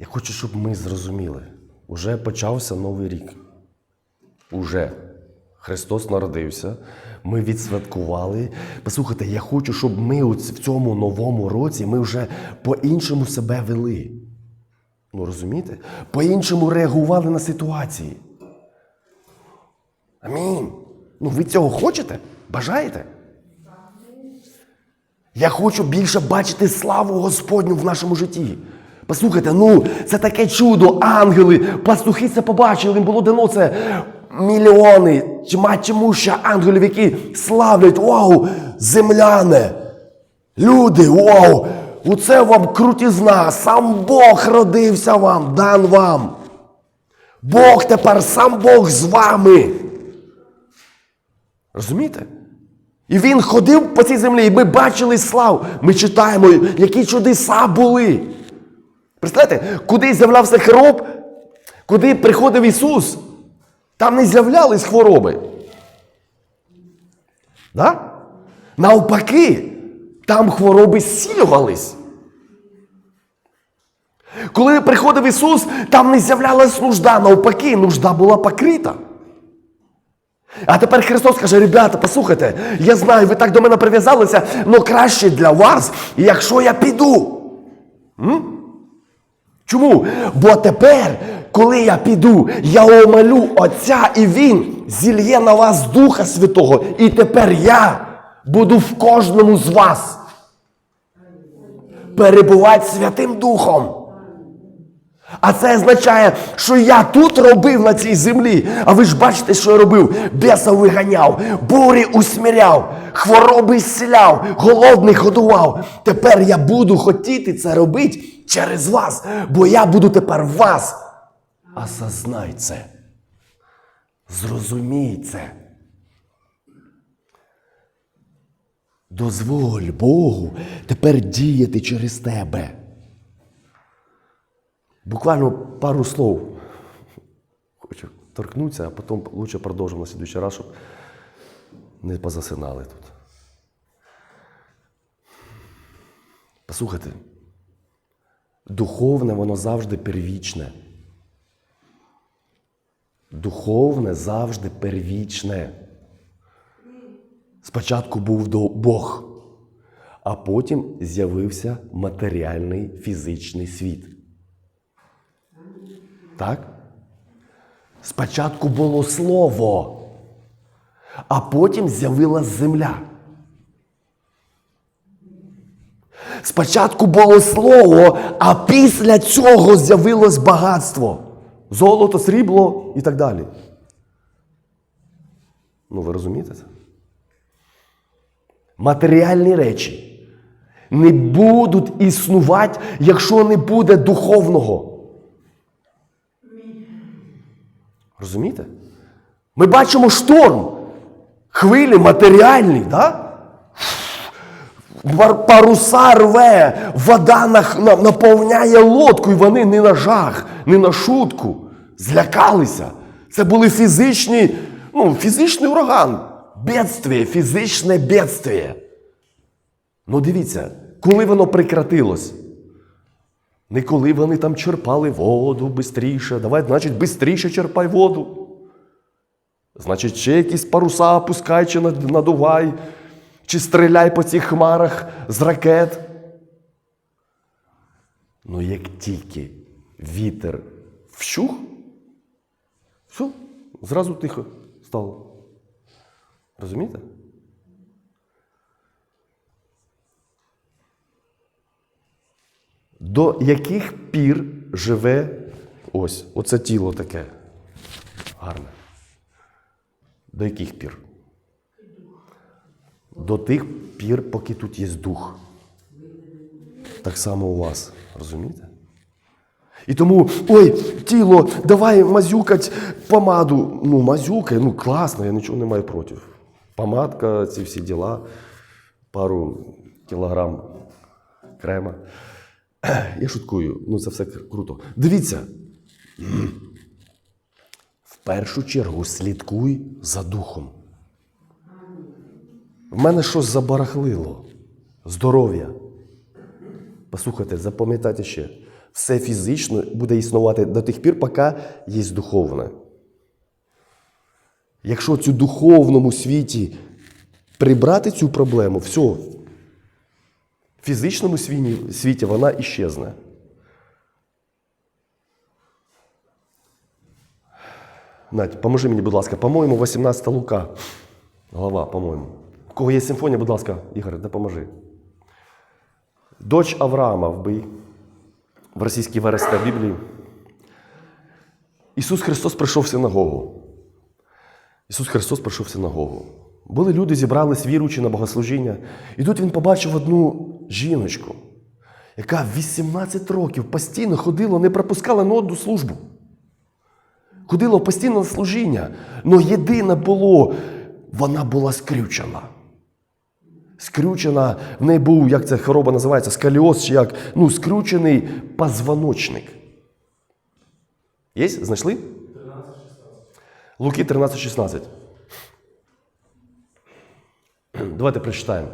Я хочу, щоб ми зрозуміли, уже почався новий рік. Уже Христос народився, ми відсвяткували. Послухайте, я хочу, щоб ми в цьому новому році ми вже по-іншому себе вели. Ну розумієте? По-іншому реагували на ситуації. Амінь. Ну ви цього хочете? Бажаєте? Я хочу більше бачити славу Господню в нашому житті. Послухайте, ну це таке чудо, ангели, пастухи це побачили, їм було дано це мільйони, тьма тьмуща ангелів, які славлять, вау, земляне, люди, вау, оце вам крутізна, сам Бог родився вам, дан вам. Бог тепер, сам Бог з вами. Розумієте? І він ходив по цій землі, і ми бачили славу. Ми читаємо, які чудеса були. Представляєте, куди з'являвся хвороб, куди приходив Ісус, там не з'являлись хвороби. Да? Навпаки, там хвороби зцілювались. Коли приходив Ісус, там не з'являлась нужда, навпаки, нужда була покрита. А тепер Христос каже, ребята, послухайте, я знаю, ви так до мене прив'язалися, але краще для вас, якщо я піду. М? Чому? Бо тепер, коли я піду, я омалю Отця, і Він зільє на вас Духа Святого. І тепер я буду в кожному з вас перебувати Святим Духом. А це означає, що я тут робив на цій землі. А ви ж бачите, що я робив? Беса виганяв, бурі усміряв, хвороби зціляв, голодних годував. Тепер я буду хотіти це робити через вас, бо я буду тепер вас. Осознай це. Зрозумій це. Дозволь Богу тепер діяти через тебе. Буквально пару слов хочу торкнутися, а потім лучше продовжимо на слідуючий раз, щоб не позасинали тут. Послухайте, духовне воно завжди первічне. Духовне завжди первічне. Спочатку був Бог, а потім з'явився матеріальний фізичний світ. Так? Спочатку було слово, а потім з'явилась земля. Спочатку було слово, а після цього з'явилось багатство. Золото, срібло і так далі. Ну, ви розумієте це? Матеріальні речі не будуть існувати, якщо не буде духовного. Розумієте? Ми бачимо шторм, хвилі матеріальні, да? Пар- Паруса рве, вода наповняє лодку, і вони не на жах, не на шутку. Злякалися. Це були фізичні, ну, фізичний ураган. Бедствие, фізичне бедствие. Ну дивіться, коли воно прекратилось? Не коли вони там черпали воду бистріше. Давай, значить, бистріше черпай воду. Значить, ще якісь паруса опускай чи надувай, чи стріляй по цих хмарах з ракет. Ну, як тільки вітер вщух, все, зразу тихо стало. Розумієте? До яких пір живе ось оце тіло таке гарне? До яких пір? До тих пір, поки тут є дух. Так само у вас, розумієте? І тому, ой, тіло, давай мазюкать помаду. Ну, мазюкай, ну класно, я нічого не маю проти. Помадка, ці всі діла, пару кілограм крема. Я шуткую, ну це все круто. Дивіться. В першу чергу слідкуй за духом. В мене щось забарахлило. Здоров'я. Послухайте, запам'ятайте ще. Все фізично буде існувати до тих пір, поки є духовне. Якщо цю духовному світі прибрати цю проблему, все, в фізичному світі, вона іщезне. Надь, поможи мені, будь ласка, по-моєму, 18 Лука. Глава, по-моєму. Кого є симфонія, будь ласка, Ігор, допоможи. Дочь Авраама вбий в російській версії Біблії. Ісус Христос прийшов в синагогу. Ісус Христос прийшов в синагогу. Були люди, зібрались віруючи на богослужіння. І тут він побачив одну жіночку, яка 18 років постійно ходила, не пропускала на одну службу. Ходила постійно на служіння. але єдине було, вона була скрючена. Скрючена, в неї був, як ця хвороба називається, скаліоз, чи як, ну, скрючений позвоночник. Є? Знайшли? 13-16. Луки 13-16. Давайте прочитаємо.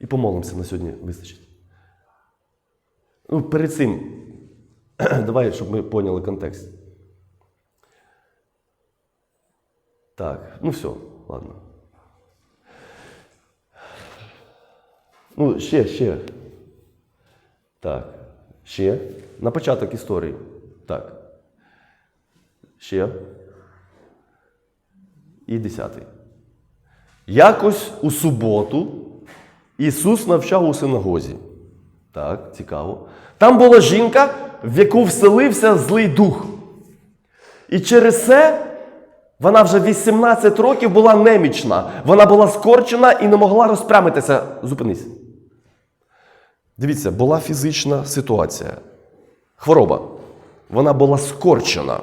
І помолимося на сьогодні вистачить. Ну, перед цим, давай, щоб ми поняли контекст. Так, ну все, ладно. Ну, ще, ще. Так. Ще. На початок історії. Так. Ще. І десятий. Якось у суботу Ісус навчав у синагозі. Так, цікаво. Там була жінка, в яку вселився злий дух. І через це вона вже 18 років була немічна. Вона була скорчена і не могла розпрямитися. Зупинись. Дивіться, була фізична ситуація. Хвороба. Вона була скорчена.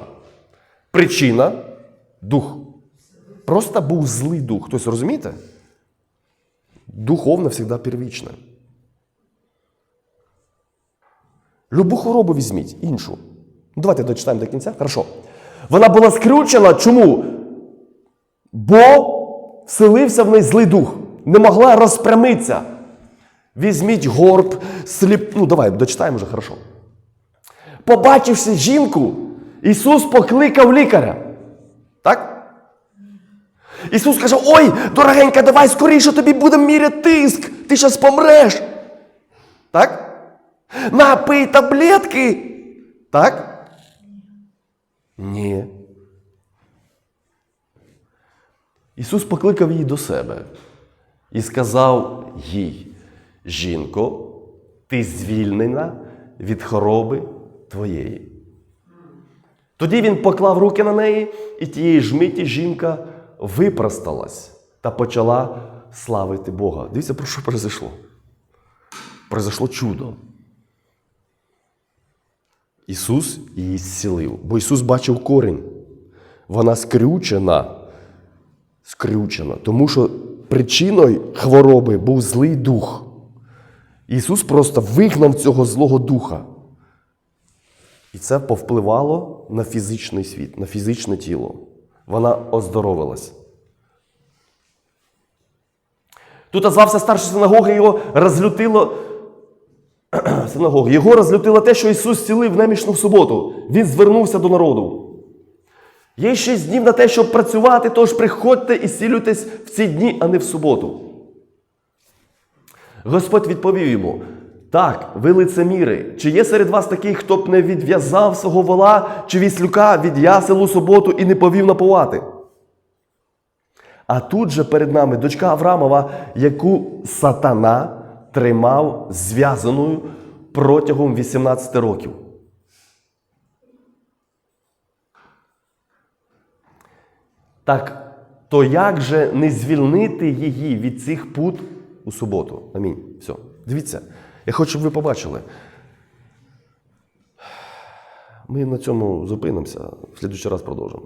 Причина дух. Просто був злий дух. Хтось розумієте? Духовно завжди первічне. Любу хворобу візьміть, іншу. Ну, давайте дочитаємо до кінця. Хорошо. Вона була скрючена. Чому? Бо вселився в неї злий дух. Не могла розпрямитися. Візьміть горб, сліп. Ну, давай, дочитаємо вже, хорошо. Побачивши жінку, Ісус покликав лікаря. Так? Ісус каже: Ой, дорогенька, давай скоріше тобі будемо міряти тиск, ти зараз помреш. Так? Напий таблетки. Так? Ні. Ісус покликав її до себе і сказав їй: Жінко, ти звільнена від хвороби твоєї. Тоді він поклав руки на неї, і тієї ж миті жінка випросталась та почала славити Бога. Дивіться, про що произошло? Произошло чудо. Ісус її зцілив, бо Ісус бачив корінь. Вона скрючена, скрючена, тому що причиною хвороби був злий дух. Ісус просто вигнав цього злого духа. І це повпливало на фізичний світ, на фізичне тіло. Вона оздоровилась. Тут озвався старший синагоги, його розлютило. Синагоги. Його розлютило те, що Ісус зцілив немічну суботу. Він звернувся до народу. Є шість днів на те, щоб працювати, тож приходьте і зцілюйтесь в ці дні, а не в суботу. Господь відповів йому: так, ви лицеміри, чи є серед вас такий, хто б не відв'язав свого вола чи віслюка від ясел у суботу і не повів напувати? А тут же перед нами дочка Аврамова, яку сатана тримав зв'язаною протягом 18 років. Так, то як же не звільнити її від цих пут у суботу? Амінь. Все. Дивіться, я хочу, щоб ви побачили. Ми на цьому зупинимося, в слідуючий раз продовжимо.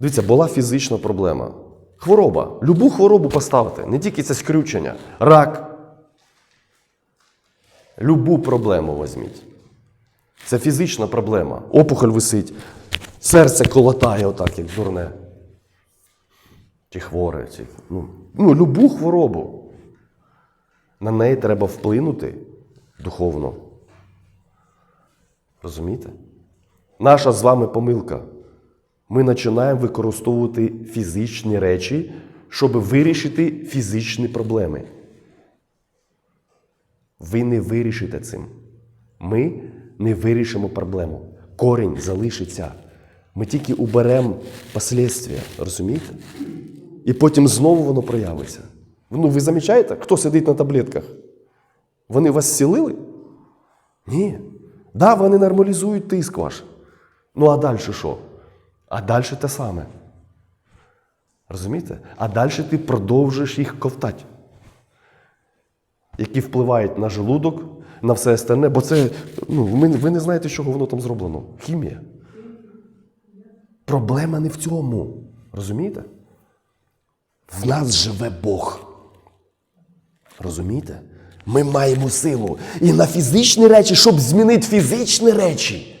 Дивіться, була фізична проблема. Хвороба. Любу хворобу поставити, не тільки це скрючення, рак. Любу проблему візьміть. Це фізична проблема. Опухоль висить, серце колотає отак, як дурне. Чи хворе, чи, ну, ну, любу хворобу. На неї треба вплинути духовно. Розумієте? Наша з вами помилка. Ми починаємо використовувати фізичні речі, щоб вирішити фізичні проблеми. Ви не вирішите цим. Ми не вирішимо проблему. Корінь залишиться. Ми тільки уберемо послідствия, розумієте? І потім знову воно проявиться. Ну, ви замічаєте, хто сидить на таблетках? Вони вас зцілили? Ні. Да, вони нормалізують тиск ваш. Ну, а далі що? А далі те саме. Розумієте? А далі ти продовжуєш їх ковтати, які впливають на желудок, на все остальне, бо це, ну, ви, не знаєте, з чого воно там зроблено. Хімія. Проблема не в цьому. Розумієте? В нас живе Бог. Розумієте? Ми маємо силу. І на фізичні речі, щоб змінити фізичні речі,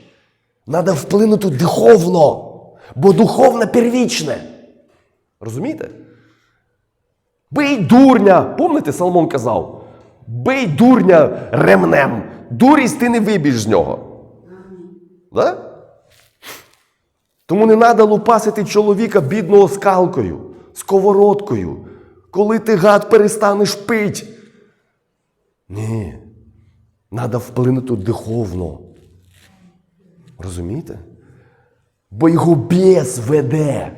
треба вплинути духовно. Бо духовне первічне. Розумієте? Бий дурня. Помните, Соломон казав? Бий дурня ремнем. Дурість ти не вибіж з нього. Да? Тому не треба лупасити чоловіка бідного скалкою, сковородкою, коли ти гад перестанеш пить. Ні. Треба вплинути духовно. Розумієте? Бо його біс веде.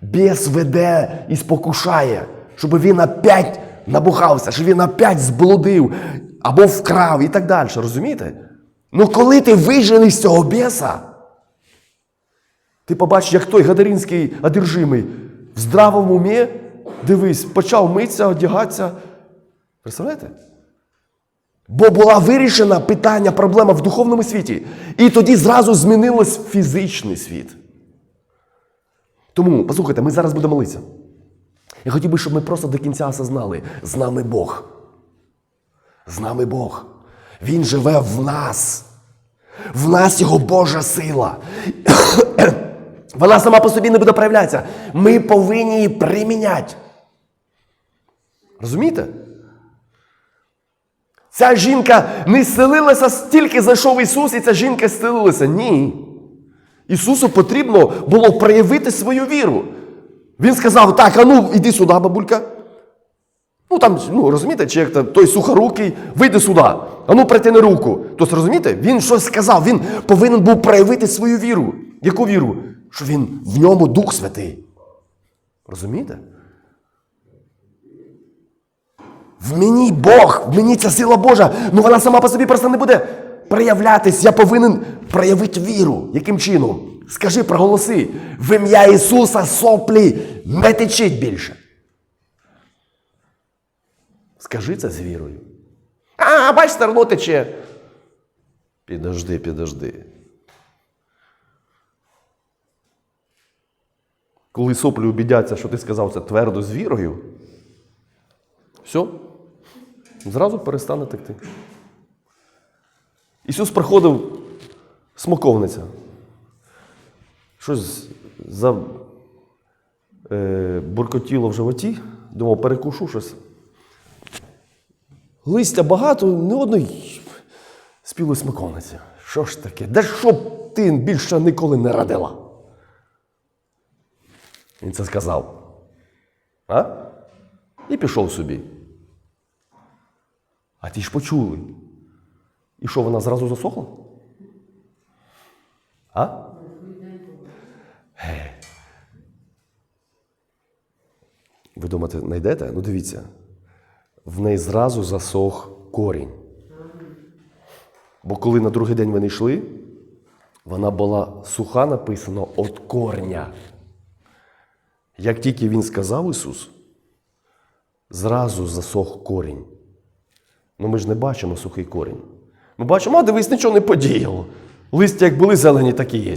Біс веде і спокушає, щоб він опять набухався, щоб він опять зблудив або вкрав і так далі. Розумієте? Ну коли ти виженеш з цього біса, ти побачиш, як той гадаринський одержимий в здравому умі, дивись, почав митися, одягатися. Представляєте? Бо була вирішена питання, проблема в духовному світі. І тоді зразу змінилось фізичний світ. Тому, послухайте, ми зараз будемо молитися. Я хотів би, щоб ми просто до кінця осознали, з нами Бог. З нами Бог. Він живе в нас. В нас його Божа сила. Вона сама по собі не буде проявлятися. Ми повинні її приміняти. Розумієте? Ця жінка не зцілилася, стільки зайшов Ісус, і ця жінка зцілилася. Ні. Ісусу потрібно було проявити свою віру. Він сказав: так, а ну, іди сюди, бабулька. Ну там, ну розумієте, чи як там, той сухорукий, вийди сюди, а ну притяни руку. Тобто, розумієте, він щось сказав, він повинен був проявити свою віру. Яку віру? Що він в ньому Дух Святий. Розумієте? В мені Бог, в мені ця сила Божа, ну вона сама по собі просто не буде проявлятись. Я повинен проявити віру. Яким чином? Скажи, проголоси, в ім'я Ісуса соплі не течить більше. Скажи це з вірою. А, бачите, рно тече. Підожди, підожди. Коли соплі убідяться, що ти сказав це твердо з вірою, все, зразу перестане текти. Ісус приходив смоковниця. Щось за е, буркотіло в животі, думав, перекушу щось. Листя багато, не одної спілої смоковниці. Що ж таке? Де щоб ти більше ніколи не радила? Він це сказав. А? І пішов собі. А ті ж почули. І що, вона зразу засохла? А? Ге. Ви думаєте, знайдете? Ну дивіться. В неї зразу засох корінь. Бо коли на другий день вони йшли, вона була суха написано від корня. Як тільки він сказав Ісус, зразу засох корінь. Ну ми ж не бачимо сухий корінь. Ми бачимо, а дивись, нічого не подіяло. Листя як були зелені, так і є.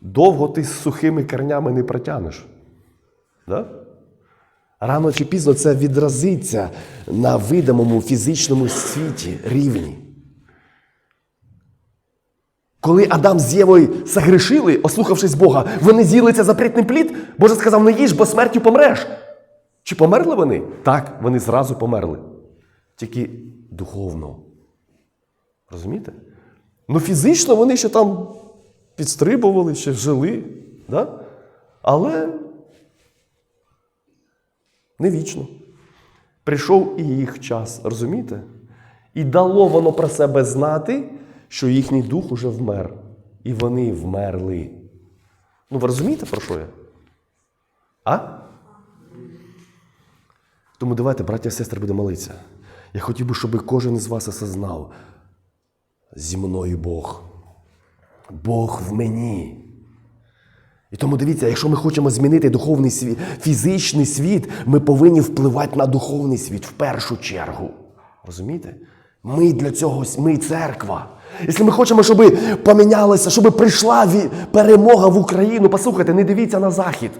Довго ти з сухими корнями не протягнеш. Да? Рано чи пізно це відразиться на видимому фізичному світі рівні. Коли Адам з Євою согрішили, ослухавшись Бога, вони з'їли це запретний плід, Боже сказав, не їж, бо смертю помреш. Чи померли вони? Так, вони зразу померли. Тільки духовно. Розумієте? Ну, фізично вони ще там підстрибували, ще жили. Да? Але не вічно. Прийшов і їх час, розумієте? І дало воно про себе знати, що їхній дух уже вмер. І вони вмерли. Ну, ви розумієте, про що я? А? Тому давайте, браття і сестри, будемо молитися. Я хотів би, щоб кожен із вас осознав. Зі мною Бог. Бог в мені. І тому дивіться, якщо ми хочемо змінити духовний світ, фізичний світ, ми повинні впливати на духовний світ в першу чергу. Розумієте? Ми для цього, ми церква. Якщо ми хочемо, щоб помінялося, щоб прийшла перемога в Україну, послухайте, не дивіться на Захід.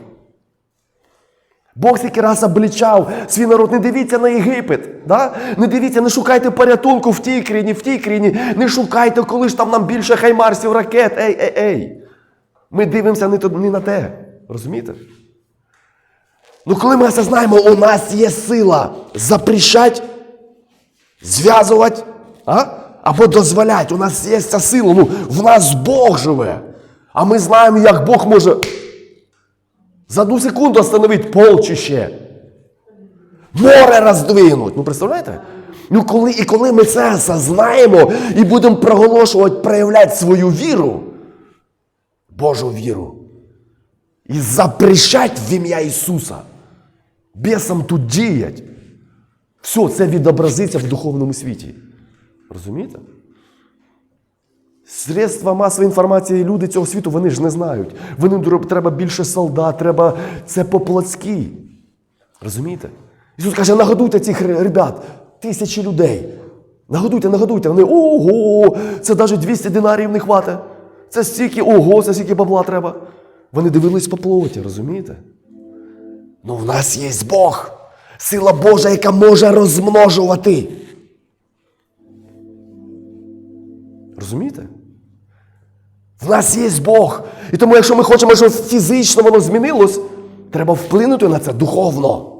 Бог скільки раз облічав свій народ, не дивіться на Єгипет. Да? Не дивіться, не шукайте порятунку в тій країні, в тій країні, не шукайте, коли ж там нам більше хаймарсів, ракет. Ей, ей, ей. Ми дивимося не, не на те. Розумієте? Ну, коли ми осознаємо, у нас є сила запрещать, зв'язувати, а? Або дозволяти. У нас є ця сила. Ну, в нас Бог живе. А ми знаємо, як Бог може за одну секунду остановить полчище. Море роздвинуть. Ну, представляєте? Ну, коли, і коли ми це осознаємо і будемо проголошувати, проявляти свою віру, Божу віру, і запрещать в ім'я Ісуса, бісам тут діять, все це відобразиться в духовному світі. Розумієте? Средства масової інформації, люди цього світу, вони ж не знають. Вони треба більше солдат, треба це по-плотськи. Розумієте? Ісус каже, нагодуйте цих ребят, тисячі людей. Нагодуйте, нагодуйте. Вони ого, це навіть 200 динарів не хватить. Це стільки, ого, це стільки бабла треба. Вони дивились по плоті, розумієте? Ну, в нас є Бог, сила Божа, яка може розмножувати. Розумієте? В нас є Бог. І тому, якщо ми хочемо, щоб фізично воно змінилось, треба вплинути на це духовно.